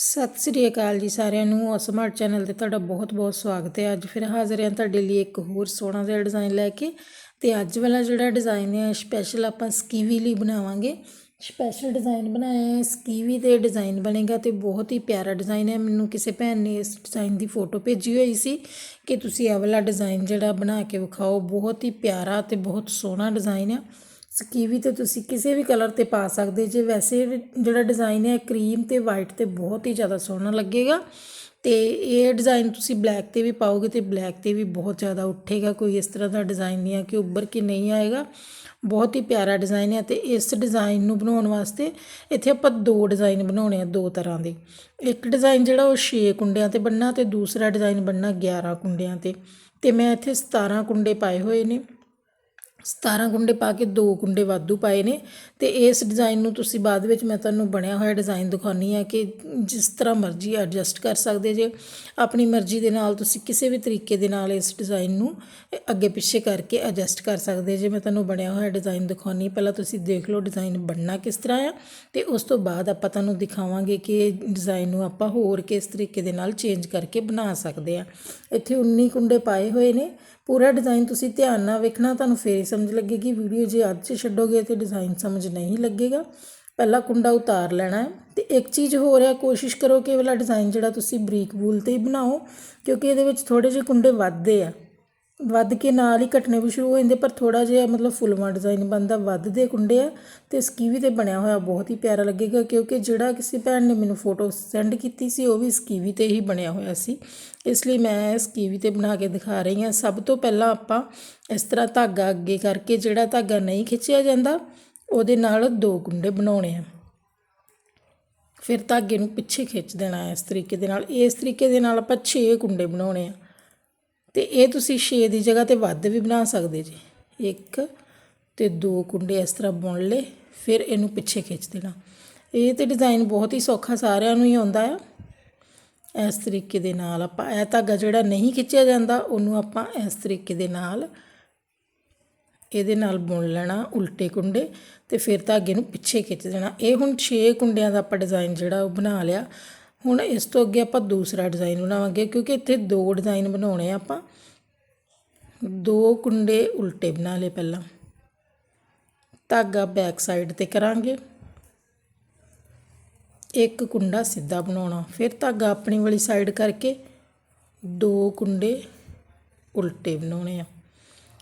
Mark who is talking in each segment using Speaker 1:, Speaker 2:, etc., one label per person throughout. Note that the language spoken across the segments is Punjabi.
Speaker 1: ਸਤਿ ਸ੍ਰੀ ਅਕਾਲ ਜੀ ਸਾਰਿਆਂ ਨੂੰ। ਅਸਮਾਰਟ ਚੈਨਲ ਤੇ ਤੁਹਾਡਾ ਬਹੁਤ-ਬਹੁਤ ਸਵਾਗਤ ਹੈ। ਅੱਜ ਫਿਰ ਹਾਜ਼ਰ ਹਾਂ ਤੁਹਾਡੇ ਲਈ ਇੱਕ ਹੋਰ ਸੋਹਣਾ ਜਿਹਾ ਡਿਜ਼ਾਈਨ ਲੈ ਕੇ। ਤੇ ਅੱਜ ਵਾਲਾ ਜਿਹੜਾ ਡਿਜ਼ਾਈਨ ਹੈ ਸਪੈਸ਼ਲ ਆਪਾਂ ਸਕੀਵੀ ਲਈ ਬਣਾਵਾਂਗੇ। ਸਪੈਸ਼ਲ ਡਿਜ਼ਾਈਨ ਬਣਾਇਆ ਹੈ, ਸਕੀਵੀ ਤੇ ਡਿਜ਼ਾਈਨ ਬਣੇਗਾ ਤੇ ਬਹੁਤ ਹੀ ਪਿਆਰਾ ਡਿਜ਼ਾਈਨ ਹੈ। ਮੈਨੂੰ ਕਿਸੇ ਭੈਣ ਨੇ ਇਸ ਡਿਜ਼ਾਈਨ ਦੀ ਫੋਟੋ ਭੇਜੀ ਹੋਈ ਸੀ ਕਿ ਤੁਸੀਂ ਇਹ ਵਾਲਾ ਡਿਜ਼ਾਈਨ ਜਿਹੜਾ ਬਣਾ ਕੇ ਵਿਖਾਓ। ਬਹੁਤ ਹੀ ਪਿਆਰਾ ਤੇ ਬਹੁਤ ਸੋਹਣਾ ਡਿਜ਼ਾਈਨ ਹੈ ਸਕੀਵੀ ਤੇ ਤੁਸੀਂ ਕਿਸੇ ਵੀ ਕਲਰ ਤੇ ਪਾ ਸਕਦੇ ਜੇ ਵੈਸੇ ਜਿਹੜਾ ਡਿਜ਼ਾਈਨ ਹੈ ਕਰੀਮ ਤੇ ਵਾਈਟ ਤੇ ਬਹੁਤ ਹੀ ਜ਼ਿਆਦਾ ਸੋਹਣਾ ਲੱਗੇਗਾ ਤੇ ਇਹ ਡਿਜ਼ਾਈਨ ਤੁਸੀਂ ਬਲੈਕ ਤੇ ਵੀ ਪਾਓਗੇ ਤੇ ਬਲੈਕ ਤੇ ਵੀ ਬਹੁਤ ਜ਼ਿਆਦਾ ਉੱਠੇਗਾ ਕੋਈ ਇਸ ਤਰ੍ਹਾਂ ਦਾ ਡਿਜ਼ਾਈਨ ਨਹੀਂ ਆ ਕਿ ਉੱਭਰ ਕੇ ਨਹੀਂ ਆਏਗਾ ਬਹੁਤ ਹੀ ਪਿਆਰਾ ਡਿਜ਼ਾਈਨ ਹੈ ਤੇ ਇਸ ਡਿਜ਼ਾਈਨ ਨੂੰ ਬਣਾਉਣ ਵਾਸਤੇ ਇੱਥੇ ਆਪਾਂ ਦੋ ਡਿਜ਼ਾਈਨ ਬਣਾਉਣੇ ਆ ਦੋ ਤਰ੍ਹਾਂ ਦੇ ਇੱਕ ਡਿਜ਼ਾਈਨ ਜਿਹੜਾ ਉਹ 6 ਕੁੰਡਿਆਂ ਤੇ ਬਣਨਾ ਤੇ ਦੂਸਰਾ ਡਿਜ਼ਾਈਨ ਬਣਨਾ 11 ਕੁੰਡਿਆਂ ਤੇ ਤੇ ਮੈਂ ਇੱਥੇ 17 ਕੁੰਡੇ ਪਾਏ ਹੋਏ ਨੇ 17 ਕੁੰਡੇ ਪਾ ਕੇ ਦੋ ਕੁੰਡੇ ਵਾਧੂ ਪਾਏ ਨੇ ਤੇ ਇਸ ਡਿਜ਼ਾਈਨ ਨੂੰ ਤੁਸੀਂ ਬਾਅਦ ਵਿੱਚ ਮੈਂ ਤੁਹਾਨੂੰ ਬਣਿਆ ਹੋਇਆ ਡਿਜ਼ਾਈਨ ਦਿਖਾਉਣੀ ਆ ਕਿ ਜਿਸ ਤਰ੍ਹਾਂ ਮਰਜ਼ੀ ਐਡਜਸਟ ਕਰ ਸਕਦੇ ਜੇ। ਆਪਣੀ ਮਰਜ਼ੀ ਦੇ ਨਾਲ ਤੁਸੀਂ ਕਿਸੇ ਵੀ ਤਰੀਕੇ ਦੇ ਨਾਲ ਇਸ ਡਿਜ਼ਾਈਨ ਨੂੰ ਅੱਗੇ ਪਿੱਛੇ ਕਰਕੇ ਐਡਜਸਟ ਕਰ ਸਕਦੇ ਜੇ। ਮੈਂ ਤੁਹਾਨੂੰ ਬਣਿਆ ਹੋਇਆ ਡਿਜ਼ਾਈਨ ਦਿਖਾਉਣੀ ਪਹਿਲਾਂ ਤੁਸੀਂ ਦੇਖ ਲਓ ਡਿਜ਼ਾਈਨ ਬਣਨਾ ਕਿਸ ਤਰ੍ਹਾਂ ਆ ਤੇ ਉਸ ਤੋਂ ਬਾਅਦ ਆਪਾਂ ਤੁਹਾਨੂੰ ਦਿਖਾਵਾਂਗੇ ਕਿ ਇਹ ਡਿਜ਼ਾਈਨ ਨੂੰ ਆਪਾਂ ਹੋਰ ਕਿਸ ਤਰੀਕੇ ਦੇ ਨਾਲ ਚੇਂਜ ਕਰਕੇ ਬਣਾ ਸਕਦੇ ਆ। ਇੱਥੇ 19 ਕੁੰਡੇ ਪਾਏ ਹੋਏ ਨੇ। ਪੂਰਾ ਡਿਜ਼ਾਈਨ ਤੁਸੀਂ ਧਿਆਨ ਨਾਲ ਵੇਖਣਾ, ਤੁਹਾਨੂੰ ਫੇਰ ਸਮਝ ਲੱਗੇਗੀ, ਵੀਡੀਓ ਜੇ ਅੱਜ 'ਚ ਛੱਡੋਗੇ ਤੇ ਡਿਜ਼ਾਈਨ ਸਮਝ ਨਹੀਂ ਲੱਗੇਗਾ। ਪਹਿਲਾ ਕੁੰਡਾ ਉਤਾਰ ਲੈਣਾ ਹੈ। ਤੇ ਇੱਕ ਚੀਜ਼ ਹੋਰ ਹੈ, ਕੋਸ਼ਿਸ਼ ਕਰੋ ਕਿ ਇਹ ਵਾਲਾ ਡਿਜ਼ਾਈਨ ਜਿਹੜਾ ਤੁਸੀਂ ਬਰੀਕ ਬੂਲ ਤੇ ਹੀ ਬਣਾਓ, ਕਿਉਂਕਿ ਇਹਦੇ ਵਿੱਚ ਥੋੜੇ ਜਿਹੇ ਕੁੰਡੇ ਵੱਧਦੇ ਆ। ਵੱਧ ਕੇ ਨਾਲ ਹੀ ਕੱਟਣੇ ਵੀ ਸ਼ੁਰੂ ਹੋ ਜਾਂਦੇ, ਪਰ ਥੋੜਾ ਜਿਹਾ ਮਤਲਬ ਫੁੱਲਵਾਂ ਡਿਜ਼ਾਈਨ ਬਣਦਾ, ਵੱਧਦੇ ਕੁੰਡੇ ਆ ਤੇ ਸਕੀਵੀ ਤੇ ਬਣਿਆ ਹੋਇਆ ਬਹੁਤ ਹੀ ਪਿਆਰਾ ਲੱਗੇਗਾ, ਕਿਉਂਕਿ ਜਿਹੜਾ ਕਿਸੇ ਭੈਣ ਨੇ ਮੈਨੂੰ ਫੋਟੋ ਸੈਂਡ ਕੀਤੀ ਸੀ, ਉਹ ਵੀ ਸਕੀਵੀ ਤੇ ਹੀ ਬਣਿਆ ਹੋਇਆ ਸੀ। ਇਸ ਲਈ ਮੈਂ ਸਕੀਵੀ ਤੇ ਬਣਾ ਕੇ ਦਿਖਾ ਰਹੀ ਹਾਂ। ਸਭ ਤੋਂ ਪਹਿਲਾਂ ਆਪਾਂ ਇਸ ਤਰ੍ਹਾਂ ਧਾਗਾ ਅੱਗੇ ਕਰਕੇ, ਜਿਹੜਾ ਧਾਗਾ ਨਹੀਂ ਖਿੱਚਿਆ ਜਾਂਦਾ, ਉਹਦੇ ਨਾਲ ਦੋ ਕੁੰਡੇ ਬਣਾਉਣੇ ਆ। ਫਿਰ ਧਾਗੇ ਨੂੰ ਪਿੱਛੇ ਖਿੱਚ ਦੇਣਾ ਇਸ ਤਰੀਕੇ ਦੇ ਨਾਲ। ਇਸ ਤਰੀਕੇ ਦੇ ਨਾਲ ਆਪਾਂ 6 ਕੁੰਡੇ ਬਣਾਉਣੇ ਆ। ਤੇ ਇਹ ਤੁਸੀਂ 6 ਦੀ ਜਗ੍ਹਾ ਤੇ ਵੱਧ ਵੀ ਬਣਾ ਸਕਦੇ ਜੀ। ਇੱਕ ਤੇ ਦੋ ਕੁੰਡੇ ਇਸ ਤਰ੍ਹਾਂ ਬੁਣ ਲਏ, ਫਿਰ ਇਹਨੂੰ ਪਿੱਛੇ ਖਿੱਚ ਦੇਣਾ। ਇਹ ਤੇ ਡਿਜ਼ਾਈਨ ਬਹੁਤ ਹੀ ਸੌਖਾ ਸਾਰਿਆਂ ਨੂੰ ਹੀ ਆਉਂਦਾ ਆ। ਇਸ ਤਰੀਕੇ ਦੇ ਨਾਲ ਆਪਾਂ ਇਹ ਧਾਗਾ ਜਿਹੜਾ ਨਹੀਂ ਖਿੱਚਿਆ ਜਾਂਦਾ, ਉਹਨੂੰ ਆਪਾਂ ਇਸ ਤਰੀਕੇ ਦੇ ਨਾਲ ਇਹਦੇ ਨਾਲ ਬੁਣ ਲੈਣਾ ਉਲਟੇ ਕੁੰਡੇ ਤੇ ਫਿਰ ਧਾਗੇ ਨੂੰ ਪਿੱਛੇ ਖਿੱਚ ਦੇਣਾ। ਇਹ ਹੁਣ 6 ਕੁੰਡਿਆਂ ਦਾ ਆਪਾਂ ਡਿਜ਼ਾਈਨ ਜਿਹੜਾ ਉਹ ਬਣਾ ਲਿਆ। ਹੁਣ ਇਸ ਤੋਂ ਅੱਗੇ ਆਪਾਂ ਦੂਸਰਾ ਡਿਜ਼ਾਈਨ ਬਣਾਵਾਂਗੇ, ਕਿਉਂਕਿ ਇੱਥੇ ਦੋ ਡਿਜ਼ਾਈਨ ਬਣਾਉਣੇ ਆ ਆਪਾਂ। ਦੋ ਕੁੰਡੇ ਉਲਟੇ ਬਣਾ ਲਏ ਪਹਿਲਾਂ। ਧਾਗਾ ਬੈਕ ਸਾਈਡ ਤੇ ਕਰਾਂਗੇ। ਇੱਕ ਕੁੰਡਾ ਸਿੱਧਾ ਬਣਾਉਣਾ, ਫਿਰ ਧਾਗਾ ਆਪਣੀ ਵਾਲੀ ਸਾਈਡ ਕਰਕੇ ਦੋ ਕੁੰਡੇ ਉਲਟੇ ਬਣਾਉਣੇ ਆ।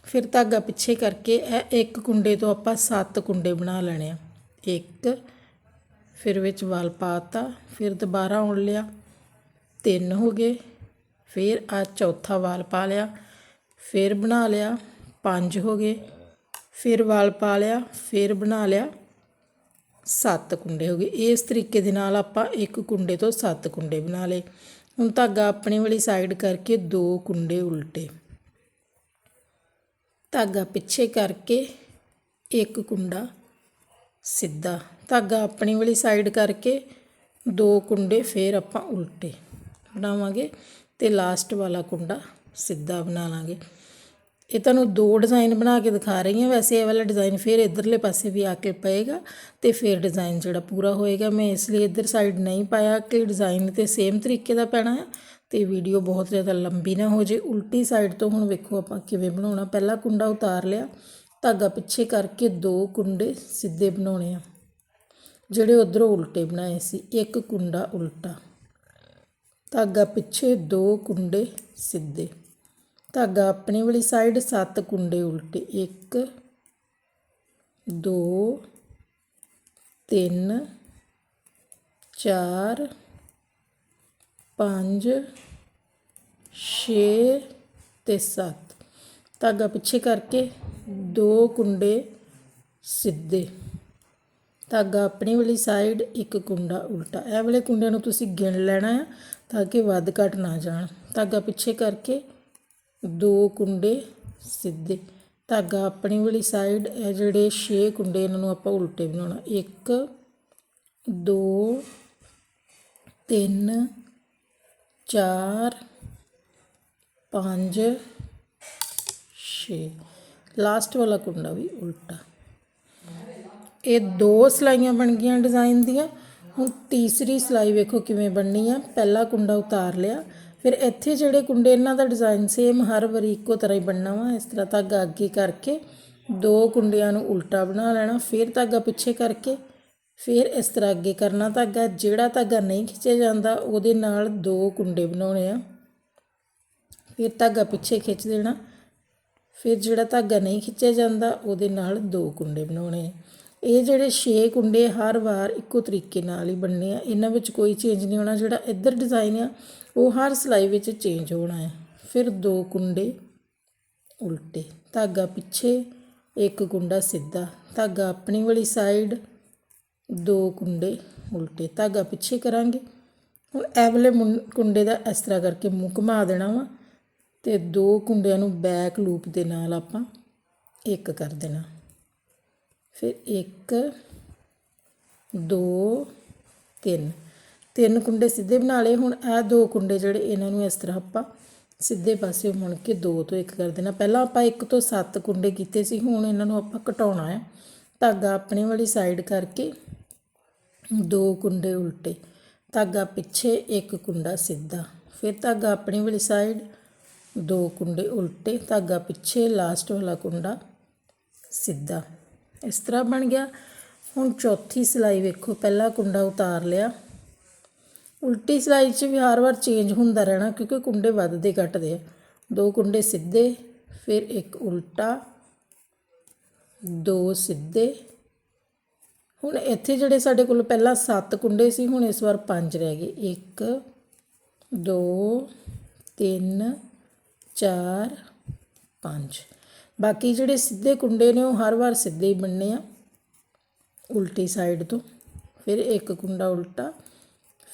Speaker 1: ਫਿਰ ਧਾਗਾ ਪਿੱਛੇ ਕਰਕੇ ਇਹ ਇੱਕ ਕੁੰਡੇ ਤੋਂ ਆਪਾਂ ਸੱਤ ਕੁੰਡੇ ਬਣਾ ਲੈਣੇ ਆ। ਇੱਕ ਫਿਰ ਵਿੱਚ ਵਲ ਪਾਤਾ, ਫਿਰ ਦੁਬਾਰਾ ਉਣ ਲਿਆ, ਤਿੰਨ ਹੋ ਗਏ, ਫਿਰ ਆ ਚੌਥਾ ਵਾਲ ਪਾ ਲਿਆ, ਫਿਰ ਬਣਾ ਲਿਆ, ਪੰਜ ਹੋ ਗਏ, ਫਿਰ ਵਾਲ ਪਾ ਲਿਆ, ਫਿਰ ਬਣਾ ਲਿਆ, ਸੱਤ ਕੁੰਡੇ ਹੋ ਗਏ। ਇਸ ਤਰੀਕੇ ਦੇ ਨਾਲ ਆਪਾਂ ਇੱਕ ਕੁੰਡੇ ਤੋਂ ਸੱਤ ਕੁੰਡੇ ਬਣਾ ਲਏ। ਹੁਣ ਧਾਗਾ ਆਪਣੀ ਵਾਲੀ ਸਾਈਡ ਕਰਕੇ ਦੋ ਕੁੰਡੇ ਉਲਟੇ। ਧਾਗਾ ਪਿੱਛੇ ਕਰਕੇ ਇੱਕ ਕੁੰਡਾ ਸਿੱਧਾ। ਧਾਗਾ ਆਪਣੀ ਵਾਲੀ ਸਾਈਡ ਕਰਕੇ ਦੋ ਕੁੰਡੇ ਫੇਰ ਆਪਾਂ ਉਲਟੇ ਬਣਾਵਾਂਗੇ ਤੇ ਲਾਸਟ ਵਾਲਾ ਕੁੰਡਾ ਸਿੱਧਾ ਬਣਾ ਲਾਂਗੇ। ਇਹ ਤੁਹਾਨੂੰ ਦੋ ਡਿਜ਼ਾਈਨ ਬਣਾ ਕੇ ਦਿਖਾ ਰਹੀ ਹਾਂ। ਵੈਸੇ ਇਹ ਵਾਲਾ ਡਿਜ਼ਾਈਨ ਫਿਰ ਇਧਰਲੇ ਪਾਸੇ ਵੀ ਆ ਕੇ ਪਏਗਾ ਤੇ ਫਿਰ ਡਿਜ਼ਾਈਨ ਜਿਹੜਾ ਪੂਰਾ ਹੋਏਗਾ। ਮੈਂ ਇਸ ਲਈ ਇਧਰ ਸਾਈਡ ਨਹੀਂ ਪਾਇਆ, ਕਿ ਡਿਜ਼ਾਈਨ ਤੇ ਸੇਮ ਤਰੀਕੇ ਦਾ ਪੈਣਾ ਹੈ ਤੇ ਵੀਡੀਓ ਬਹੁਤ ਜ਼ਿਆਦਾ ਲੰਬੀ ਨਾ ਹੋ ਜੇ। ਉਲਟੀ ਸਾਈਡ ਤੋਂ ਹੁਣ ਵੇਖੋ ਆਪਾਂ ਕਿਵੇਂ ਬਣਾਉਣਾ। ਪਹਿਲਾ ਕੁੰਡਾ ਉਤਾਰ ਲਿਆ, ਧਾਗਾ ਪਿੱਛੇ ਕਰਕੇ ਦੋ ਕੁੰਡੇ ਸਿੱਧੇ ਬਣਾਉਣੇ ਆ। ਜਿਹੜੇ ਉਧਰੋਂ ਉਲਟੇ ਬਣਾਏ ਸੀ, ਇੱਕ ਕੁੰਡਾ ਉਲਟਾ। ਧਾਗਾ ਪਿੱਛੇ ਦੋ ਕੁੰਡੇ ਸਿੱਧੇ। ਧਾਗਾ ਆਪਣੀ ਵਾਲੀ ਸਾਈਡ ਸੱਤ ਕੁੰਡੇ ਉਲਟੇ। 1 2 3 4 5 6 ਤੇ 7 ਧਾਗਾ ਪਿੱਛੇ ਕਰਕੇ ਦੋ ਕੁੰਡੇ ਸਿੱਧੇ। ਧਾਗਾ ਆਪਣੀ ਵਾਲੀ ਸਾਈਡ ਇੱਕ ਕੁੰਡਾ ਉਲਟਾ। ਇਹ ਵਾਲੇ ਕੁੰਡਿਆਂ ਨੂੰ ਤੁਸੀਂ ਗਿਣ ਲੈਣਾ ਹੈ ਤਾਂ ਕਿ ਵੱਧ ਘਟ ਨਾ ਜਾਣ। ਧਾਗਾ ਪਿੱਛੇ ਕਰਕੇ ਦੋ ਕੁੰਡੇ ਸਿੱਧੇ। ਧਾਗਾ ਆਪਣੀ ਵਾਲੀ ਸਾਈਡ ਇਹ ਜਿਹੜੇ 6 ਕੁੰਡੇ ਇਹਨਾਂ ਨੂੰ ਆਪਾਂ ਉਲਟੇ ਬਣਾਉਣਾ 1 2 3 4 5 6 ਲਾਸਟ ਵਾਲਾ ਕੁੰਡਾ ਵੀ ਉਲਟਾ। ਇਹ ਦੋ ਸਲਾਈਆਂ ਬਣ ਗਈਆਂ ਡਿਜ਼ਾਈਨ ਦੀਆਂ। ਹੁਣ ਤੀਸਰੀ ਸਿਲਾਈ ਵੇਖੋ ਕਿਵੇਂ ਬਣਨੀ ਆ। ਪਹਿਲਾ ਕੁੰਡਾ ਉਤਾਰ ਲਿਆ। ਫਿਰ ਇੱਥੇ ਜਿਹੜੇ ਕੁੰਡੇ ਇਹਨਾਂ ਦਾ ਡਿਜ਼ਾਈਨ ਸੇਮ ਹਰ ਵਾਰੀ ਇੱਕੋ ਤਰ੍ਹਾਂ ਹੀ ਬਣਨਾ ਵਾ। ਇਸ ਤਰ੍ਹਾਂ ਧਾਗਾ ਅੱਗੇ ਕਰਕੇ ਦੋ ਕੁੰਡਿਆਂ ਨੂੰ ਉਲਟਾ ਬਣਾ ਲੈਣਾ, ਫਿਰ ਧਾਗਾ ਪਿੱਛੇ ਕਰਕੇ, ਫਿਰ ਇਸ ਤਰ੍ਹਾਂ ਅੱਗੇ ਕਰਨਾ ਧਾਗਾ। ਜਿਹੜਾ ਧਾਗਾ ਨਹੀਂ ਖਿੱਚਿਆ ਜਾਂਦਾ, ਉਹਦੇ ਨਾਲ ਦੋ ਕੁੰਡੇ ਬਣਾਉਣੇ ਆ। ਫਿਰ ਧਾਗਾ ਪਿੱਛੇ ਖਿੱਚ ਦੇਣਾ। ਫਿਰ ਜਿਹੜਾ ਧਾਗਾ ਨਹੀਂ ਖਿੱਚਿਆ ਜਾਂਦਾ, ਉਹਦੇ ਨਾਲ ਦੋ ਕੁੰਡੇ ਬਣਾਉਣੇ ਇਹ ਜਿਹੜੇ 6 ਕੁੰਡੇ ਹਰ ਵਾਰ ਇੱਕੋ ਤਰੀਕੇ ਨਾਲ ਹੀ ਬਣਨੇ ਆ। ਇਹਨਾਂ ਵਿੱਚ ਕੋਈ ਚੇਂਜ ਨਹੀਂ ਹੋਣਾ। ਜਿਹੜਾ ਇੱਧਰ ਡਿਜ਼ਾਈਨ ਆ, ਉਹ ਹਰ ਸਿਲਾਈ ਵਿੱਚ ਚੇਂਜ ਹੋਣਾ ਹੈ। ਫਿਰ ਦੋ ਕੁੰਡੇ ਉਲਟੇ। ਧਾਗਾ ਪਿੱਛੇ ਇੱਕ ਕੁੰਡਾ ਸਿੱਧਾ। ਧਾਗਾ ਆਪਣੀ ਵਾਲੀ ਸਾਈਡ ਦੋ ਕੁੰਡੇ ਉਲਟੇ। ਧਾਗਾ ਪਿੱਛੇ ਕਰਾਂਗੇ। ਹੁਣ ਇਹ ਵਾਲੇ ਕੁੰਡੇ ਦਾ ਇਸ ਤਰ੍ਹਾਂ ਕਰਕੇ ਮੂੰਹ ਘੁਮਾ ਦੇਣਾ ਵਾ ਤੇ ਦੋ ਕੁੰਡਿਆਂ ਨੂੰ ਬੈਕ ਲੂਪ ਦੇ ਨਾਲ ਆਪਾਂ ਇੱਕ ਕਰ ਦੇਣਾ। ਫਿਰ 1 2 3 ਤਿੰਨ ਕੁੰਡੇ ਸਿੱਧੇ ਬਣਾ ਲਏ। ਹੁਣ ਇਹ ਦੋ ਕੁੰਡੇ ਜਿਹੜੇ ਇਹਨਾਂ ਨੂੰ ਇਸ ਤਰ੍ਹਾਂ ਆਪਾਂ ਸਿੱਧੇ ਪਾਸੇ ਮੁੜ ਕੇ 2 ਤੋਂ 1 ਕਰ ਦੇਣਾ। ਪਹਿਲਾਂ ਆਪਾਂ 1 ਤੋਂ 7 ਕੁੰਡੇ ਕੀਤੇ ਸੀ। ਹੁਣ ਇਹਨਾਂ ਨੂੰ ਆਪਾਂ ਘਟਾਉਣਾ ਹੈ ਧਾਗਾ ਆਪਣੇ ਵਾਲੀ ਸਾਈਡ ਕਰਕੇ ਦੋ ਕੁੰਡੇ ਉਲਟੇ। ਧਾਗਾ ਪਿੱਛੇ ਇੱਕ ਕੁੰਡਾ ਸਿੱਧਾ। ਫਿਰ ਧਾਗਾ ਆਪਣੀ ਵਾਲੀ ਸਾਈਡ ਦੋ ਕੁੰਡੇ ਉਲਟੇ। ਧਾਗਾ ਪਿੱਛੇ ਲਾਸਟ ਵਾਲਾ ਕੁੰਡਾ ਸਿੱਧਾ। ਇਸ ਤਰ੍ਹਾਂ ਬਣ ਗਿਆ। ਹੁਣ ਚੌਥੀ ਸਿਲਾਈ ਵੇਖੋ, ਪਹਿਲਾ ਕੁੰਡਾ ਉਤਾਰ ਲਿਆ। ਉਲਟੀ ਸਿਲਾਈ 'ਚ ਵੀ ਹਰ ਵਾਰ ਚੇਂਜ ਹੁੰਦਾ ਰਹਿਣਾ, ਕਿਉਂਕਿ ਕੁੰਡੇ ਵੱਧਦੇ ਘਟਦੇ ਆ। ਦੋ ਕੁੰਡੇ ਸਿੱਧੇ, ਫਿਰ ਇੱਕ ਉਲਟਾ, ਦੋ ਸਿੱਧੇ। ਹੁਣ ਇੱਥੇ ਜਿਹੜੇ ਸਾਡੇ ਕੋਲ ਪਹਿਲਾਂ 7 ਕੁੰਡੇ ਸੀ, ਹੁਣ ਇਸ ਵਾਰ 5 ਰਹਿ ਗਏ। 1 2 3 4 5 ਬਾਕੀ ਜਿਹੜੇ ਸਿੱਧੇ ਕੁੰਡੇ ਨੇ ਉਹ ਹਰ ਵਾਰ ਸਿੱਧੇ ਹੀ ਬਣਨੇ ਆ, ਉਲਟੀ ਸਾਈਡ ਤੋਂ। ਫਿਰ ਇੱਕ ਕੁੰਡਾ ਉਲਟਾ,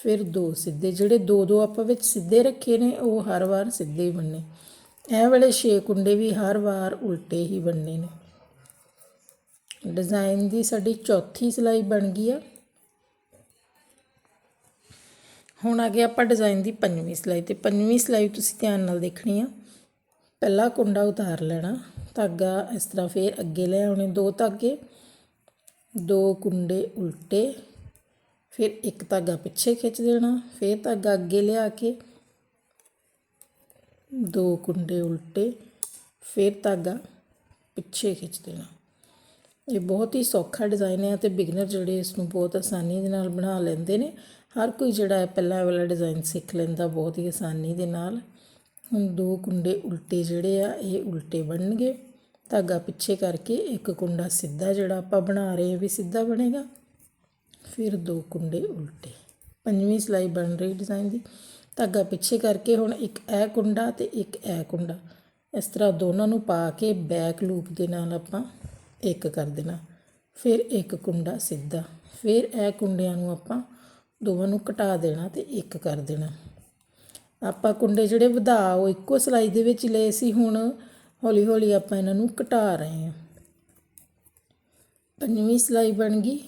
Speaker 1: ਫਿਰ ਦੋ ਸਿੱਧੇ। ਜਿਹੜੇ ਦੋ ਦੋ ਆਪਾਂ ਵਿੱਚ ਸਿੱਧੇ ਰੱਖੇ ਨੇ, ਉਹ ਹਰ ਵਾਰ ਸਿੱਧੇ ਹੀ ਬਣਨੇ ਇਹ ਵਾਲੇ ਛੇ ਕੁੰਡੇ ਵੀ ਹਰ ਵਾਰ ਉਲਟੇ ਹੀ ਬਣਨੇ ਨੇ। ਡਿਜ਼ਾਈਨ ਦੀ ਸਾਡੀ ਚੌਥੀ ਸਿਲਾਈ ਬਣ ਗਈ ਆ। ਹੁਣ ਆ ਗਿਆ ਆਪਾਂ ਡਿਜ਼ਾਈਨ ਦੀ ਪੰਜਵੀਂ ਸਿਲਾਈ। ਤੇ ਪੰਜਵੀਂ ਸਿਲਾਈ ਤੁਸੀਂ ਧਿਆਨ ਨਾਲ ਦੇਖਣੀ ਆ। ਪਹਿਲਾ ਕੁੰਡਾ ਉਤਾਰ ਲੈਣਾ, ਧਾਗਾ ਇਸ ਤਰ੍ਹਾਂ ਫੇਰ ਅੱਗੇ ਲੈ ਆਉਣੇ ਦੋ ਧਾਗੇ, ਦੋ ਕੁੰਡੇ ਉਲਟੇ, ਫਿਰ ਇੱਕ ਧਾਗਾ ਪਿੱਛੇ ਖਿੱਚ ਦੇਣਾ, ਫਿਰ ਧਾਗਾ ਅੱਗੇ ਲਿਆ ਕੇ ਦੋ ਕੁੰਡੇ ਉਲਟੇ, ਫਿਰ ਧਾਗਾ ਪਿੱਛੇ ਖਿੱਚ ਦੇਣਾ। ਇਹ ਬਹੁਤ ਹੀ ਸੌਖਾ ਡਿਜ਼ਾਈਨ ਹੈ ਤੇ ਬਿਗਨਰ ਜਿਹੜੇ ਇਸ ਨੂੰ ਬਹੁਤ ਆਸਾਨੀ ਦੇ ਨਾਲ ਬਣਾ ਲੈਂਦੇ ਨੇ। ਹਰ ਕੋਈ ਜਿਹੜਾ ਹੈ ਪਹਿਲਾਂ ਵਾਲਾ ਡਿਜ਼ਾਈਨ ਸਿੱਖ ਲੈਂਦਾ ਬਹੁਤ ਹੀ ਆਸਾਨੀ ਦੇ ਨਾਲ। ਹੁਣ ਦੋ ਕੁੰਡੇ ਉਲਟੇ ਜਿਹੜੇ ਆ, ਇਹ ਉਲਟੇ ਬਣਨਗੇ। ਧਾਗਾ ਪਿੱਛੇ ਕਰਕੇ ਇੱਕ ਕੁੰਡਾ ਸਿੱਧਾ ਜਿਹੜਾ ਆਪਾਂ ਬਣਾ ਰਹੇ ਹਾਂ ਵੀ ਸਿੱਧਾ ਬਣੇਗਾ। ਫਿਰ ਦੋ ਕੁੰਡੇ ਉਲਟੇ। ਪੰਜਵੀਂ ਸਿਲਾਈ ਬਣ ਰਹੀ ਡਿਜ਼ਾਈਨ ਦੀ। ਧਾਗਾ ਪਿੱਛੇ ਕਰਕੇ ਹੁਣ ਇੱਕ ਇਹ ਕੁੰਡਾ ਤੇ ਇੱਕ ਇਹ ਕੁੰਡਾ। ਇਸ ਤਰ੍ਹਾਂ ਦੋਨਾਂ ਨੂੰ ਪਾ ਕੇ ਬੈਕ ਲੂਪ ਦੇ ਨਾਲ ਆਪਾਂ ਇੱਕ ਕਰ ਦੇਣਾ। ਫਿਰ ਇੱਕ ਕੁੰਡਾ ਸਿੱਧਾ। ਫਿਰ ਇਹ ਕੁੰਡਿਆਂ ਨੂੰ ਆਪਾਂ ਦੋਵਾਂ ਨੂੰ ਘਟਾ ਦੇਣਾ ਤੇ ਇੱਕ ਕਰ ਦੇਣਾ। ਆਪਾਂ ਕੁੰਡੇ ਜਿਹੜੇ ਵਧਾ ਉਹ ਇੱਕੋ ਸਿਲਾਈ ਦੇ ਵਿੱਚ ਲਏ ਸੀ, ਹੁਣ ਹੌਲੀ ਹੌਲੀ ਆਪਾਂ ਇਹਨਾਂ ਨੂੰ ਘਟਾ ਰਹੇ ਹਾਂ। ਪੰਜਵੀਂ ਸਿਲਾਈ ਬਣ ਗਈ।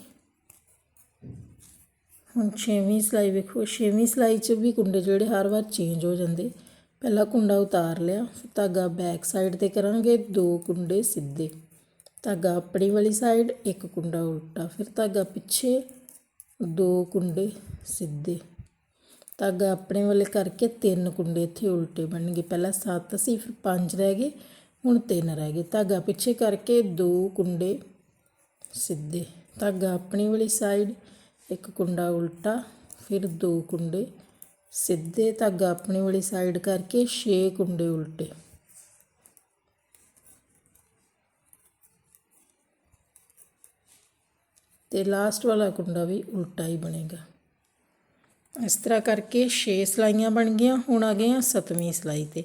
Speaker 1: ਹੁਣ ਛੇਵੀਂ ਸਿਲਾਈ ਵੇਖੋ, ਛੇਵੀਂ ਸਿਲਾਈ 'ਚ ਵੀ ਕੁੰਡੇ ਜਿਹੜੇ ਹਰ ਵਾਰ ਚੇਂਜ ਹੋ ਜਾਂਦੇ। ਪਹਿਲਾ ਕੁੰਡਾ ਉਤਾਰ ਲਿਆ, ਫਿਰ ਧਾਗਾ ਬੈਕ ਸਾਈਡ ਤੇ ਕਰਾਂਗੇ, ਦੋ ਕੁੰਡੇ ਸਿੱਧੇ। ਧਾਗਾ ਆਪਣੀ ਵਾਲੀ ਸਾਈਡ ਇੱਕ ਕੁੰਡਾ ਉਲਟਾ, ਫਿਰ ਧਾਗਾ ਪਿੱਛੇ ਦੋ ਕੁੰਡੇ ਸਿੱਧੇ। ਧਾਗਾ ਆਪਣੇ ਵਾਲੇ ਕਰਕੇ ਤਿੰਨ ਕੁੰਡੇ ਇੱਥੇ ਉਲਟੇ ਬਣਨਗੇ ਪਹਿਲਾਂ 7 ਸੀ, ਫਿਰ 5 ਰਹਿ ਗਏ, ਹੁਣ 3 ਰਹਿ ਗਏ। ਧਾਗਾ ਪਿੱਛੇ ਕਰਕੇ ਦੋ ਕੁੰਡੇ ਸਿੱਧੇ। ਧਾਗਾ ਆਪਣੀ ਵਾਲੀ ਸਾਈਡ ਇੱਕ ਕੁੰਡਾ ਉਲਟਾ, ਫਿਰ ਦੋ ਕੁੰਡੇ ਸਿੱਧੇ। ਧਾਗਾ ਆਪਣੀ ਵਾਲੀ ਸਾਈਡ ਕਰਕੇ 6 ਕੁੰਡੇ ਉਲਟੇ। ਤੇ ਲਾਸਟ ਵਾਲਾ ਕੁੰਡਾ ਵੀ ਉਲਟਾ ਹੀ ਬਣੇਗਾ। ਇਸ ਤਰ੍ਹਾਂ ਕਰਕੇ 6 ਸਲਾਈਆਂ ਬਣ ਗਈਆਂ, ਹੁਣ ਆ ਗਏ ਆ 7ਵੀਂ ਸਲਾਈ ਤੇ।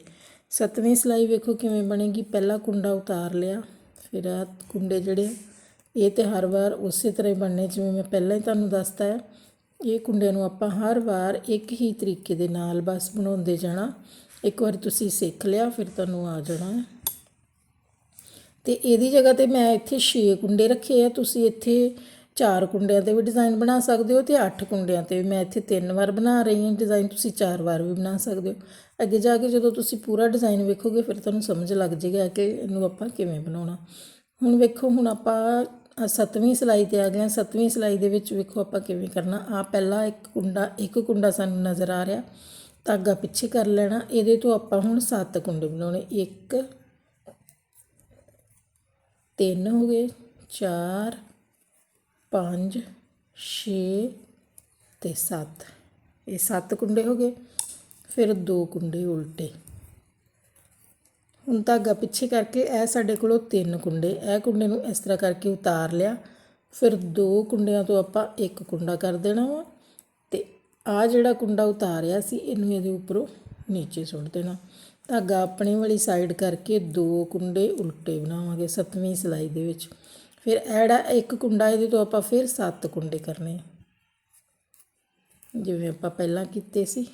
Speaker 1: 7ਵੀਂ ਸਲਾਈ ਵੇਖੋ ਕਿਵੇਂ ਬਣੇਗੀ, ਪਹਿਲਾ ਕੁੰਡਾ ਉਤਾਰ ਲਿਆ, ਫਿਰ ਆ ਕੁੰਡੇ ਜਿਹੜੇ ਇਹ ਤੇ ਹਰ ਵਾਰ ਉਸੇ ਤਰ੍ਹਾਂ ਹੀ ਬਣਨੇ, ਜਿਵੇਂ ਮੈਂ ਪਹਿਲਾਂ ਹੀ ਤੁਹਾਨੂੰ ਦੱਸਤਾ ਹੈ ਇਹ ਕੁੰਡਿਆਂ ਨੂੰ ਆਪਾਂ ਹਰ ਵਾਰ ਇੱਕ ਹੀ ਤਰੀਕੇ ਦੇ ਨਾਲ ਬਸ ਬਣਾਉਂਦੇ ਜਾਣਾ। ਇੱਕ ਵਾਰ ਤੁਸੀਂ ਸਿੱਖ ਲਿਆ, ਫਿਰ ਤੁਹਾਨੂੰ ਆ ਜਾਣਾ ਹੈ ਤੇ ਇਹਦੀ ਜਗ੍ਹਾ ਤੇ ਮੈਂ ਇੱਥੇ 6 ਕੁੰਡੇ ਰੱਖੇ ਆ, ਤੁਸੀਂ ਇੱਥੇ ਚਾਰ ਕੁੰਡਿਆਂ ਤੇ ਵੀ ਡਿਜ਼ਾਈਨ ਬਣਾ ਸਕਦੇ ਹੋ ਤੇ ਅੱਠ ਕੁੰਡਿਆਂ ਤੇ ਵੀ। ਮੈਂ ਇੱਥੇ ਤਿੰਨ ਵਾਰ ਬਣਾ ਰਹੀ ਹਾਂ ਡਿਜ਼ਾਈਨ ਤੁਸੀਂ ਚਾਰ ਵਾਰ ਵੀ ਬਣਾ ਸਕਦੇ ਹੋ। ਅੱਗੇ ਜਾ ਕੇ ਜਦੋਂ ਤੁਸੀਂ ਪੂਰਾ ਡਿਜ਼ਾਈਨ ਵੇਖੋਗੇ, ਫਿਰ ਤੁਹਾਨੂੰ ਸਮਝ ਲੱਗ ਜਾਏਗਾ ਕਿ ਇਹਨੂੰ ਆਪਾਂ ਕਿਵੇਂ ਬਣਾਉਣਾ। ਹੁਣ ਵੇਖੋ, ਹੁਣ ਆਪਾਂ ਸੱਤਵੀਂ ਸਿਲਾਈ ਤੇ ਆ ਗਏ ਹਾਂ। ਸੱਤਵੀਂ ਸਿਲਾਈ ਦੇ ਵਿੱਚ ਵੇਖੋ ਆਪਾਂ ਕਿਵੇਂ ਕਰਨਾ। ਆ ਪਹਿਲਾ ਇੱਕ ਕੁੰਡਾ ਇੱਕ ਕੁੰਡਾ ਸਾਨੂੰ ਨਜ਼ਰ ਆ ਰਿਹਾ। ਧਾਗਾ ਪਿੱਛੇ ਕਰ ਲੈਣਾ। ਇਹਦੇ ਤੋਂ ਆਪਾਂ ਹੁਣ ਸੱਤ ਕੁੰਡੇ ਬਣਾਉਣੇ। ਇੱਕ, ਤਿੰਨ ਹੋ ਗਏ, ਚਾਰ ਪੰਜ, ਛੇ ਅਤੇ ਸੱਤ। ਇਹ ਸੱਤ ਕੁੰਡੇ ਹੋ ਗਏ, ਫਿਰ ਦੋ ਕੁੰਡੇ ਉਲਟੇ। ਹੁਣ ਧਾਗਾ ਪਿੱਛੇ ਕਰਕੇ ਇਹ ਸਾਡੇ ਕੋਲੋਂ ਤਿੰਨ ਕੁੰਡੇ, ਇਹ ਕੁੰਡੇ ਨੂੰ ਇਸ ਤਰ੍ਹਾਂ ਕਰਕੇ ਉਤਾਰ ਲਿਆ। ਫਿਰ ਦੋ ਕੁੰਡਿਆਂ ਤੋਂ ਆਪਾਂ ਇੱਕ ਕੁੰਡਾ ਕਰ ਦੇਣਾ ਵਾ ਤੇ ਆ ਜਿਹੜਾ ਕੁੰਡਾ ਉਤਾਰਿਆ ਸੀ, ਇਹਨੂੰ ਇਹਦੇ ਉੱਪਰੋਂ ਨੀਚੇ ਸੁੱਟ ਦੇਣਾ। ਧਾਗਾ ਆਪਣੇ ਵਾਲੀ ਸਾਈਡ ਕਰਕੇ ਦੋ ਕੁੰਡੇ ਉਲਟੇ ਬਣਾਵਾਂਗੇ ਸੱਤਵੀਂ ਸਲਾਈ ਦੇ ਵਿੱਚ। ਫਿਰ ਇਹ ਜਿਹੜਾ ਇੱਕ ਕੁੰਡਾ ਇਹਦੇ ਤੋਂ ਆਪਾਂ ਫਿਰ ਸੱਤ ਕੁੰਡੇ ਕਰਨੇ ਆ। ਜਿਵੇਂ ਆਪਾਂ ਪਹਿਲਾਂ ਕੀਤੇ ਸੀ।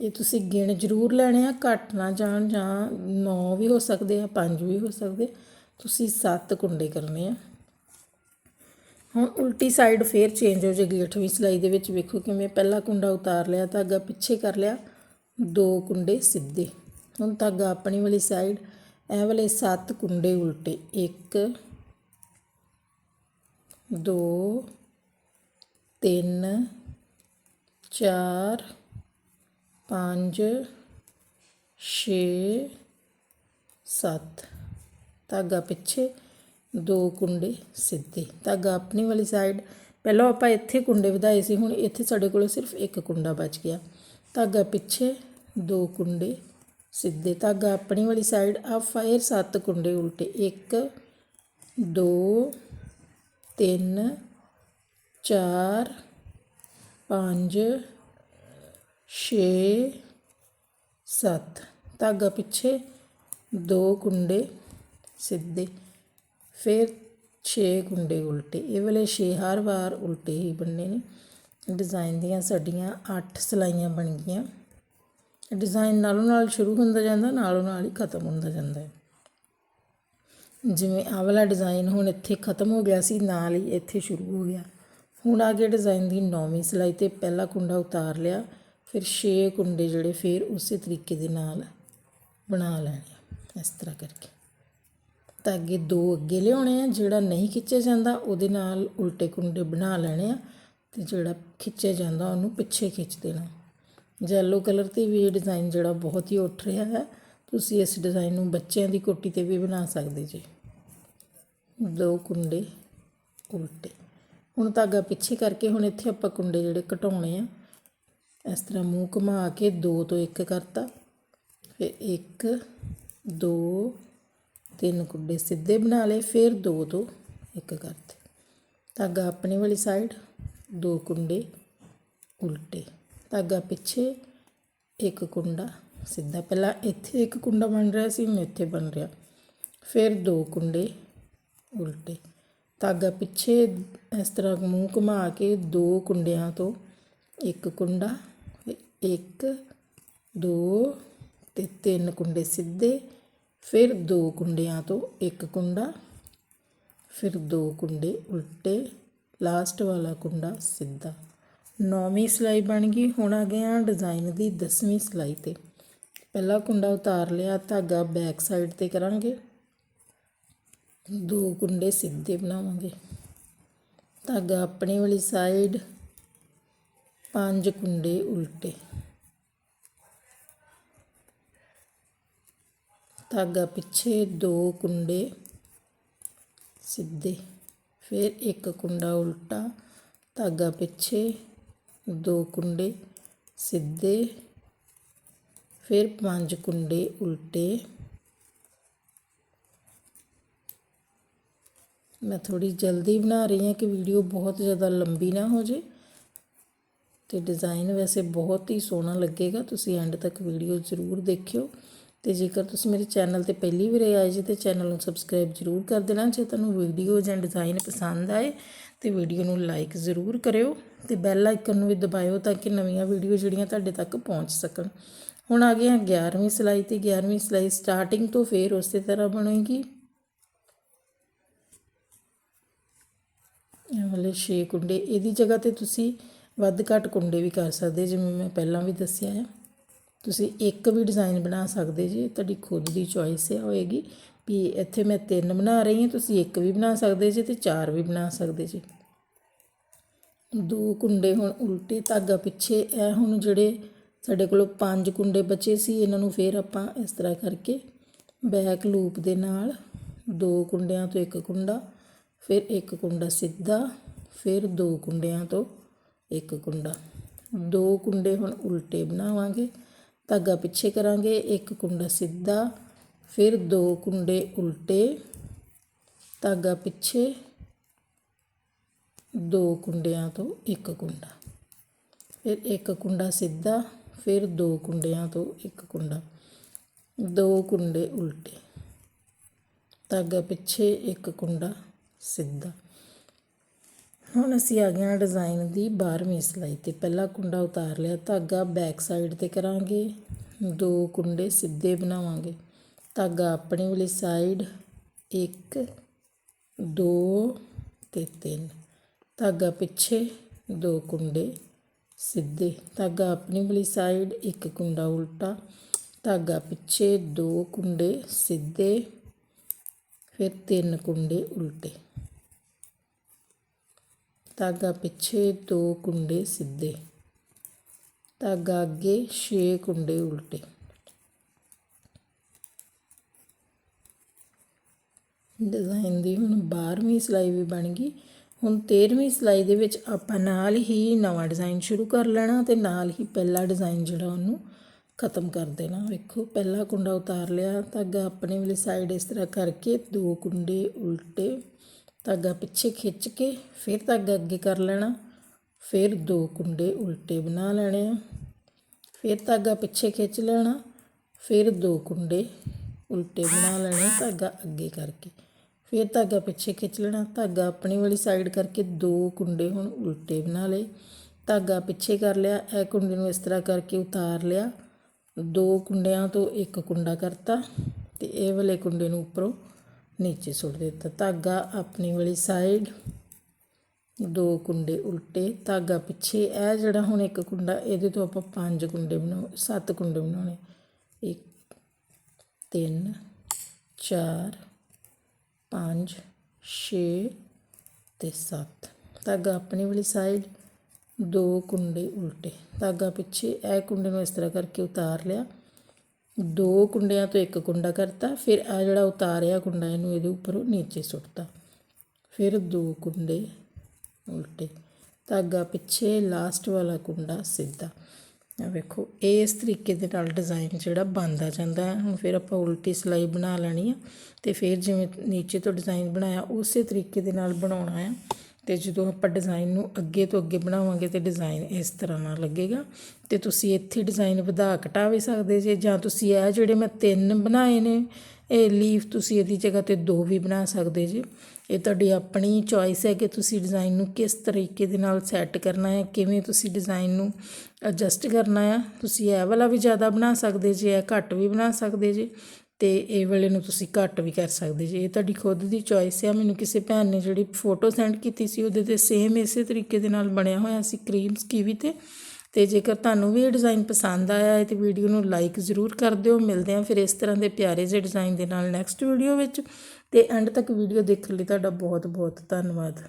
Speaker 1: ਇਹ ਤੁਸੀਂ ਗਿਣ ਜ਼ਰੂਰ ਲੈਣੇ ਆ, ਘੱਟ ਨਾ ਜਾਣ ਜਾਂ 9 ਵੀ ਹੋ ਸਕਦੇ ਆ 5 ਵੀ ਹੋ ਸਕਦੇ ਤੁਸੀਂ 7 ਕੁੰਡੇ ਕਰਨੇ ਆ। ਹੁਣ ਉਲਟੀ ਸਾਈਡ ਫੇਰ ਚੇਂਜ ਹੋ ਜਾਏਗੀ 8ਵੀਂ ਸਲਾਈ ਦੇ ਵਿੱਚ ਵੇਖੋ ਕਿਵੇਂ ਪਹਿਲਾ ਕੁੰਡਾ ਉਤਾਰ ਲਿਆ, ਧਾਗਾ ਪਿੱਛੇ ਕਰ ਲਿਆ, ਦੋ ਕੁੰਡੇ ਸਿੱਧੇ। ਹੁਣ ਧਾਗਾ ਆਪਣੀ ਵਾਲੀ ਸਾਈਡ ਇਹ ਵਾਲੇ 7 ਕੁੰਡੇ ਉਲਟੇ। 1 2 3 4 ਪੰਜ, ਛੇ, ਸੱਤ। ਧਾਗਾ ਪਿੱਛੇ ਦੋ ਕੁੰਡੇ ਸਿੱਧੇ। ਧਾਗਾ ਆਪਣੀ ਵਾਲੀ ਸਾਈਡ ਪਹਿਲਾਂ ਆਪਾਂ ਇੱਥੇ ਕੁੰਡੇ ਵਧਾਏ ਸੀ, ਹੁਣ ਇੱਥੇ ਸਾਡੇ ਕੋਲ ਸਿਰਫ ਇੱਕ ਕੁੰਡਾ ਬਚ ਗਿਆ। ਧਾਗਾ ਪਿੱਛੇ ਦੋ ਕੁੰਡੇ ਸਿੱਧੇ ਧਾਗਾ ਆਪਣੀ ਵਾਲੀ ਸਾਈਡ ਆ ਫਾਇਰ ਸੱਤ ਕੁੰਡੇ ਉਲਟੇ। 1 2 3 4 5 ਛੇ, ਸੱਤ। ਧਾਗਾ ਪਿੱਛੇ ਦੋ ਕੁੰਡੇ ਸਿੱਧੇ, ਫਿਰ 6 ਕੁੰਡੇ ਉਲਟੇ। ਇਹ ਵਾਲੇ 6 ਹਰ ਵਾਰ ਉਲਟੇ ਹੀ ਬੰਨੇ ਨੇ। ਡਿਜ਼ਾਈਨ ਦੀਆਂ ਸਾਡੀਆਂ 8 ਸਲਾਈਆਂ ਬਣ ਗਈਆਂ। ਡਿਜ਼ਾਈਨ ਨਾਲੋਂ ਨਾਲ ਸ਼ੁਰੂ ਹੁੰਦਾ ਜਾਂਦਾ, ਨਾਲੋਂ ਨਾਲ ਹੀ ਖਤਮ ਹੁੰਦਾ ਜਾਂਦਾ ਹੈ। ਜਿਵੇਂ ਆਹ ਵਾਲਾ ਡਿਜ਼ਾਈਨ ਹੁਣ ਇੱਥੇ ਖਤਮ ਹੋ ਗਿਆ ਸੀ, ਨਾਲ ਹੀ ਇੱਥੇ ਸ਼ੁਰੂ ਹੋ ਗਿਆ। ਹੁਣ ਆ ਗਿਆ ਡਿਜ਼ਾਈਨ ਦੀ ਨੌਵੀਂ ਸਿਲਾਈ ਤੇ ਪਹਿਲਾ ਕੁੰਡਾ ਉਤਾਰ ਲਿਆ, ਫਿਰ 6 ਕੁੰਡੇ ਜਿਹੜੇ ਫਿਰ ਉਸੇ ਤਰੀਕੇ ਦੇ ਨਾਲ ਬਣਾ ਲੈਣੇ ਇਸ ਤਰ੍ਹਾਂ ਕਰਕੇ। ਤਾਂ ਅੱਗੇ ਦੋ ਅੱਗੇ ਲਿਆਉਣੇ ਆ, ਜਿਹੜਾ ਨਹੀਂ ਖਿੱਚਿਆ ਜਾਂਦਾ ਉਹਦੇ ਨਾਲ ਉਲਟੇ ਕੁੰਡੇ ਬਣਾ ਲੈਣੇ ਆ, ਤੇ ਜਿਹੜਾ ਖਿੱਚਿਆ ਜਾਂਦਾ ਉਹਨੂੰ ਪਿੱਛੇ ਖਿੱਚ ਦੇਣਾ। ਜੈਲੋ ਕਲਰ ਤੇ ਵੀ ਇਹ ਡਿਜ਼ਾਈਨ ਜਿਹੜਾ ਬਹੁਤ ਹੀ ਉੱਠ ਰਿਹਾ ਹੈ। ਤੁਸੀਂ ਇਸ ਡਿਜ਼ਾਈਨ ਨੂੰ ਬੱਚਿਆਂ ਦੀ ਕੋਟੀ ਤੇ ਵੀ ਬਣਾ ਸਕਦੇ ਜੀ। ਦੋ ਕੁੰਡੇ ਉਲਟੇ। ਹੁਣ ਧਾਗਾ ਪਿੱਛੇ ਕਰਕੇ ਹੁਣ ਇੱਥੇ ਆਪਾਂ ਕੁੰਡੇ ਜਿਹੜੇ ਘਟਾਉਣੇ ਆ। ਇਸ ਤਰ੍ਹਾਂ ਮੂੰਹ ਘੁਮਾ ਕੇ 2 ਤੋਂ 1 ਕਰਤਾ। ਫਿਰ 1 2 ਤਿੰਨ ਕੁੰਡੇ ਸਿੱਧੇ ਬਣਾ ਲਏ, ਫਿਰ 2 ਤੋਂ 1 ਕਰਤੇ। ਧਾਗਾ ਆਪਣੇ ਵਾਲੀ ਸਾਈਡ ਦੋ ਕੁੰਡੇ ਉਲਟੇ। ਧਾਗਾ ਪਿੱਛੇ ਇੱਕ ਕੁੰਡਾ, ਸਿੱਧਾ ਪਹਿਲਾਂ ਇੱਥੇ ਇੱਕ ਕੁੰਡਾ ਬਣ ਰਿਹਾ ਸੀ, ਹੁਣ ਇੱਥੇ ਬਣ ਰਿਹਾ। ਫਿਰ ਦੋ ਕੁੰਡੇ ਉਲਟੇ। ਧਾਗਾ ਪਿੱਛੇ ਇਸ ਤਰ੍ਹਾਂ ਮੂੰਹ ਘੁਮਾ ਕੇ ਦੋ ਕੁੰਡਿਆਂ ਤੋਂ ਇੱਕ ਕੁੰਡਾ ਫਿਰ ਇੱਕ, ਦੋ, ਤੇ ਤਿੰਨ ਕੁੰਡੇ ਸਿੱਧੇ। ਫਿਰ ਦੋ ਕੁੰਡਿਆਂ ਤੋਂ ਇੱਕ ਕੁੰਡਾ, ਫਿਰ ਦੋ ਕੁੰਡੇ ਉਲਟੇ। ਲਾਸਟ ਵਾਲਾ ਕੁੰਡਾ ਸਿੱਧਾ। ਨੌਵੀਂ ਸਿਲਾਈ ਬਣ ਗਈ। ਹੁਣ ਆ ਗਏ ਆ ਡਿਜ਼ਾਈਨ ਦੀ 10ਵੀਂ ਸਿਲਾਈ ਤੇ। ਪਹਿਲਾ ਕੁੰਡਾ ਉਤਾਰ ਲਿਆ, ਧਾਗਾ ਬੈਕ ਸਾਈਡ ਤੇ ਕਰਾਂਗੇ। ਦੋ ਕੁੰਡੇ ਸਿੱਧੇ ਬਣਾਵਾਂਗੇ। ਧਾਗਾ ਆਪਣੇ ਵਾਲੀ ਸਾਈਡ, ਪੰਜ ਕੁੰਡੇ ਉਲਟੇ। ਧਾਗਾ ਪਿੱਛੇ ਦੋ ਕੁੰਡੇ ਸਿੱਧੇ, ਫਿਰ ਇੱਕ ਕੁੰਡਾ ਉਲਟਾ। ਧਾਗਾ ਪਿੱਛੇ ਦੋ ਕੁੰਡੇ ਸਿੱਧੇ, ਫਿਰ ਪੰਜ ਕੁੰਡੇ ਉਲਟੇ। ਮੈਂ ਥੋੜੀ ਜਲਦੀ ਬਣਾ ਰਹੀ ਹਾਂ ਕਿ ਵੀਡੀਓ ਬਹੁਤ ਜ਼ਿਆਦਾ ਲੰਬੀ ਨਾ ਹੋ ਜੇ ਤੇ ਡਿਜ਼ਾਈਨ ਵੈਸੇ ਬਹੁਤ ਹੀ ਸੋਹਣਾ ਲੱਗੇਗਾ। ਤੁਸੀਂ ਐਂਡ ਤੱਕ ਵੀਡੀਓ ਜ਼ਰੂਰ ਦੇਖਿਓ ਤੇ ਜੇਕਰ ਤੁਸੀਂ ਮੇਰੇ ਚੈਨਲ ਤੇ ਪਹਿਲੀ ਵਾਰ ਆਏ ਜੀ ਤੇ ਚੈਨਲ ਨੂੰ ਸਬਸਕ੍ਰਾਈਬ ਜ਼ਰੂਰ ਕਰ ਦੇਣਾ। ਜੇ ਤੁਹਾਨੂੰ ਵੀਡੀਓ ਜਾਂ ਡਿਜ਼ਾਈਨ ਪਸੰਦ ਆਏ ਤੇ ਵੀਡੀਓ ਨੂੰ ਲਾਈਕ ਜ਼ਰੂਰ ਕਰਿਓ ਤੇ ਬੈਲ ਆਈਕਨ ਨੂੰ ਵੀ ਦਬਾਇਓ ਤਾਂ ਕਿ ਨਵੀਆਂ ਵੀਡੀਓ ਜਿਹੜੀਆਂ ਤੁਹਾਡੇ ਤੱਕ ਪਹੁੰਚ ਸਕਣ। ਹੁਣ ਆ ਗਏ ਹਾਂ 11ਵੀਂ ਸਿਲਾਈ ਤੇ 11ਵੀਂ ਸਿਲਾਈ ਸਟਾਰਟਿੰਗ ਤੋਂ ਫੇਰ ਉਸੇ ਤਰ੍ਹਾਂ ਬਣੇਗੀ। ਇਹ ਵਾਲੇ 6 ਕੁੰਡੇ, ਇਹਦੀ ਜਗ੍ਹਾ ਤੇ ਤੁਸੀਂ ਵੱਧ ਘੱਟ ਕੁੰਡੇ ਵੀ ਕਰ ਸਕਦੇ, ਜਿਵੇਂ ਮੈਂ ਪਹਿਲਾਂ ਵੀ ਦੱਸਿਆ ਹੈ ਤੁਸੀਂ ਇੱਕ ਵੀ ਡਿਜ਼ਾਈਨ ਬਣਾ ਸਕਦੇ ਜੀ, ਤੁਹਾਡੀ ਖੁਦ ਦੀ ਚੋਇਸ ਹੈ ਹੋਏਗੀ। ਵੀ ਇੱਥੇ ਮੈਂ ਤਿੰਨ ਬਣਾ ਰਹੀ ਹਾਂ, ਤੁਸੀਂ ਇੱਕ ਵੀ ਬਣਾ ਸਕਦੇ ਜੀ ਤੇ ਚਾਰ ਵੀ ਬਣਾ ਸਕਦੇ ਜੀ। ਦੋ ਕੁੰਡੇ ਹੁਣ ਉਲਟੇ ਧਾਗਾ ਪਿੱਛੇ, ਇਹ ਹੁਣ ਜਿਹੜੇ ਸਾਡੇ ਕੋਲੋਂ ਪੰਜ ਕੁੰਡੇ ਬਚੇ ਸੀ, ਇਹਨਾਂ ਨੂੰ ਫੇਰ ਆਪਾਂ ਇਸ ਤਰ੍ਹਾਂ ਕਰਕੇ ਬੈਕ ਲੂਪ ਦੇ ਨਾਲ ਦੋ ਕੁੰਡਿਆਂ ਤੋਂ ਇੱਕ ਕੁੰਡਾ, ਫਿਰ ਇੱਕ ਕੁੰਡਾ ਸਿੱਧਾ, ਫਿਰ ਦੋ ਕੁੰਡਿਆਂ ਤੋਂ ਇੱਕ ਕੁੰਡਾ। ਦੋ ਕੁੰਡੇ ਹੁਣ ਉਲਟੇ ਬਣਾਵਾਂਗੇ, ਧਾਗਾ ਪਿੱਛੇ ਕਰਾਂਗੇ, ਇੱਕ ਕੁੰਡਾ ਸਿੱਧਾ ਫਿਰ ਦੋ ਕੁੰਡੇ ਉਲਟੇ, ਧਾਗਾ ਪਿੱਛੇ, ਦੋ ਕੁੰਡਿਆਂ ਤੋਂ ਇੱਕ ਕੁੰਡਾ। ਫਿਰ ਇੱਕ ਕੁੰਡਾ ਸਿੱਧਾ, ਫਿਰ ਦੋ ਕੁੰਡਿਆਂ ਤੋਂ ਇੱਕ ਕੁੰਡਾ। ਦੋ ਕੁੰਡੇ ਉਲਟੇ, ਧਾਗਾ ਪਿੱਛੇ, ਇੱਕ ਕੁੰਡਾ ਸਿੱਧਾ। ਹੁਣ ਅਸੀਂ ਆ ਗਏ ਹਾਂ ਡਿਜ਼ਾਈਨ ਦੀ 12ਵੀਂ ਸਿਲਾਈ ਤੇ। ਪਹਿਲਾ ਕੁੰਡਾ ਉਤਾਰ ਲਿਆ, ਧਾਗਾ ਬੈਕ ਸਾਈਡ ਤੇ ਕਰਾਂਗੇ, ਦੋ ਕੁੰਡੇ ਸਿੱਧੇ ਬਣਾਵਾਂਗੇ। ਧਾਗਾ ਆਪਣੀ ਵਾਲੀ ਸਾਈਡ 1 2 ਤੇ 3 ਧਾਗਾ ਪਿੱਛੇ ਦੋ ਕੁੰਡੇ ਸਿੱਧੇ। ਧਾਗਾ ਆਪਣੀ ਵਾਲੀ ਸਾਈਡ ਇੱਕ ਕੁੰਡਾ ਉਲਟਾ। ਧਾਗਾ ਪਿੱਛੇ ਦੋ ਕੁੰਡੇ ਸਿੱਧੇ, ਫਿਰ ਤਿੰਨ ਕੁੰਡੇ ਉਲਟੇ। ਧਾਗਾ ਪਿੱਛੇ ਦੋ ਕੁੰਡੇ ਸਿੱਧੇ। ਧਾਗਾ ਅੱਗੇ 6 ਕੁੰਡੇ ਉਲਟੇ। ਡਿਜ਼ਾਈਨ ਦੀ ਹੁਣ 12ਵੀਂ ਸਿਲਾਈ ਵੀ ਬਣ ਗਈ। ਹੁਣ 13ਵੀਂ ਸਿਲਾਈ ਦੇ ਵਿੱਚ ਆਪਾਂ ਨਾਲ ਹੀ ਨਵਾਂ ਡਿਜ਼ਾਈਨ ਸ਼ੁਰੂ ਕਰ ਲੈਣਾ ਤੇ ਨਾਲ ਹੀ ਪਹਿਲਾ ਡਿਜ਼ਾਈਨ ਜਿਹੜਾ ਉਹਨੂੰ ਖਤਮ ਕਰ ਦੇਣਾ। ਵੇਖੋ, ਪਹਿਲਾ ਕੁੰਡਾ ਉਤਾਰ ਲਿਆ, ਧਾਗਾ ਆਪਣੇ ਵਾਲੀ ਸਾਈਡ ਇਸ ਤਰ੍ਹਾਂ ਕਰਕੇ, ਦੋ ਕੁੰਡੇ ਉਲਟੇ, ਧਾਗਾ ਪਿੱਛੇ ਖਿੱਚ ਕੇ, ਫਿਰ ਧਾਗਾ ਅੱਗੇ ਕਰ ਲੈਣਾ, ਫਿਰ ਦੋ ਕੁੰਡੇ ਉਲਟੇ ਬਣਾ ਲੈਣੇ ਆ, ਫਿਰ ਧਾਗਾ ਪਿੱਛੇ ਖਿੱਚ ਲੈਣਾ, ਫਿਰ ਦੋ ਕੁੰਡੇ ਉਲਟੇ ਬਣਾ ਲੈਣੇ ਧਾਗਾ ਅੱਗੇ ਕਰਕੇ। ਫਿਰ ਧਾਗਾ ਪਿੱਛੇ ਖਿੱਚ ਲੈਣਾ। ਧਾਗਾ ਆਪਣੀ ਵਾਲੀ ਸਾਈਡ ਕਰਕੇ ਦੋ ਕੁੰਡੇ ਹੁਣ ਉਲਟੇ ਬਣਾ ਲਏ। ਧਾਗਾ ਪਿੱਛੇ ਕਰ ਲਿਆ, ਇਹ ਕੁੰਡੇ ਨੂੰ ਇਸ ਤਰ੍ਹਾਂ ਕਰਕੇ ਉਤਾਰ ਲਿਆ। ਦੋ ਕੁੰਡਿਆਂ ਤੋਂ ਇੱਕ ਕੁੰਡਾ ਕਰਤਾ ਤੇ ਇਹ ਵਾਲੇ ਕੁੰਡੇ ਨੂੰ ਉੱਪਰੋਂ ਨੀਚੇ ਸੁੱਟ ਦਿੱਤਾ। ਧਾਗਾ ਆਪਣੀ ਵਾਲੀ ਸਾਈਡ ਦੋ ਕੁੰਡੇ ਉਲਟੇ। ਧਾਗਾ ਪਿੱਛੇ, ਇਹ ਜਿਹੜਾ ਹੁਣ ਇੱਕ ਕੁੰਡਾ, ਇਹਦੇ ਤੋਂ ਆਪਾਂ ਪੰਜ ਕੁੰਡੇ ਬਣਾਉ, ਸੱਤ ਕੁੰਡੇ ਬਣਾਉਣੇ। ਇੱਕ, ਤਿੰਨ, ਚਾਰ ਪੰਜ, ਛੇ ਅਤੇ ਸੱਤ। ਧਾਗਾ ਆਪਣੇ ਵਾਲੀ ਸਾਈਡ ਦੋ ਕੁੰਡੇ ਉਲਟੇ। ਧਾਗਾ ਪਿੱਛੇ ਇਹ ਕੁੰਡੇ ਨੂੰ ਇਸ ਤਰ੍ਹਾਂ ਕਰਕੇ ਉਤਾਰ ਲਿਆ। ਦੋ ਕੁੰਡਿਆਂ ਤੋਂ ਇੱਕ ਕੁੰਡਾ ਕਰਤਾ, ਫਿਰ ਆ ਜਿਹੜਾ ਉਤਾਰਿਆ ਕੁੰਡਾ ਇਹਨੂੰ ਇਹਦੇ ਉੱਪਰੋਂ ਨੀਚੇ ਸੁੱਟਤਾ। ਫਿਰ ਦੋ ਕੁੰਡੇ ਉਲਟੇ। ਧਾਗਾ ਪਿੱਛੇ ਲਾਸਟ ਵਾਲਾ ਕੁੰਡਾ ਸਿੱਧਾ। ਆ ਵੇਖੋ ਇਸ ਤਰੀਕੇ ਦੇ ਨਾਲ ਡਿਜ਼ਾਈਨ ਜਿਹੜਾ ਬਣਦਾ ਜਾਂਦਾ ਹੈ। ਹੁਣ ਫਿਰ ਆਪਾਂ ਉਲਟੀ ਸਿਲਾਈ ਬਣਾ ਲੈਣੀ ਆ ਤੇ ਫਿਰ ਜਿਵੇਂ ਨੀਚੇ ਤੋਂ ਡਿਜ਼ਾਈਨ ਬਣਾਇਆ, ਉਸੇ ਤਰੀਕੇ ਦੇ ਨਾਲ ਬਣਾਉਣਾ ਆ। ਤੇ ਜਦੋਂ ਆਪਾਂ ਡਿਜ਼ਾਈਨ ਨੂੰ ਅੱਗੇ ਤੋਂ ਅੱਗੇ ਬਣਾਵਾਂਗੇ ਤੇ ਡਿਜ਼ਾਈਨ ਇਸ ਤਰ੍ਹਾਂ ਨਾਲ ਲੱਗੇਗਾ। ਤੇ ਤੁਸੀਂ ਇੱਥੇ ਡਿਜ਼ਾਈਨ ਵਧਾ ਘਟਾ ਵੀ ਸਕਦੇ ਜੇ, ਜਾਂ ਤੁਸੀਂ ਇਹ ਜਿਹੜੇ ਮੈਂ ਤਿੰਨ ਬਣਾਏ ਨੇ ਇਹ ਲੀਫ ਤੁਸੀਂ ਇਹਦੀ ਜਗ੍ਹਾ ਤੇ ਦੋ ਵੀ ਬਣਾ ਸਕਦੇ ਜੇ। ਇਹ ਤੁਹਾਡੀ ਆਪਣੀ ਚੋਇਸ ਹੈ ਕਿ ਤੁਸੀਂ ਡਿਜ਼ਾਈਨ ਨੂੰ ਕਿਸ ਤਰੀਕੇ ਦੇ ਨਾਲ ਸੈੱਟ ਕਰਨਾ ਹੈ, ਕਿਵੇਂ ਤੁਸੀਂ ਡਿਜ਼ਾਈਨ ਨੂੰ ਐਡਜਸਟ ਕਰਨਾ ਹੈ। ਤੁਸੀਂ ਇਹ ਵਾਲਾ ਵੀ ਜ਼ਿਆਦਾ ਬਣਾ ਸਕਦੇ ਜੇ, ਇਹ ਘੱਟ ਵੀ ਬਣਾ ਸਕਦੇ ਜੇ ਤੇ ਇਹ ਵਾਲੇ ਨੂੰ ਤੁਸੀਂ ਘੱਟ ਵੀ ਕਰ ਸਕਦੇ ਜੇ। ਇਹ ਤੁਹਾਡੀ ਖੁਦ ਦੀ ਚੋਇਸ ਹੈ। ਮੈਨੂੰ ਕਿਸੇ ਭੈਣ ਨੇ ਜਿਹੜੀ ਫੋਟੋ ਸੈਂਡ ਕੀਤੀ ਸੀ, ਉਹਦੇ ਤੇ ਸੇਮ ਇਸੇ ਤਰੀਕੇ ਦੇ ਨਾਲ ਬਣਿਆ ਹੋਇਆ ਸੀ ਕਰੀਮ ਸਕੀਵੀ ਤੇ। ਤੇ ਜੇਕਰ ਤੁਹਾਨੂੰ ਵੀ ਇਹ ਡਿਜ਼ਾਈਨ ਪਸੰਦ ਆਇਆ ਹੈ ਤੇ ਵੀਡੀਓ ਨੂੰ ਲਾਈਕ ਜ਼ਰੂਰ ਕਰ ਦਿਓ। ਮਿਲਦੇ ਹਾਂ ਫਿਰ ਇਸ ਤਰ੍ਹਾਂ ਦੇ ਪਿਆਰੇ ਜਿਹੇ ਡਿਜ਼ਾਈਨ ਦੇ ਨਾਲ ਨੈਕਸਟ ਵੀਡੀਓ ਵਿੱਚ। ਤੇ ਐਂਡ ਤੱਕ ਵੀਡੀਓ ਦੇਖਣ ਲਈ ਤੁਹਾਡਾ ਬਹੁਤ ਬਹੁਤ ਧੰਨਵਾਦ।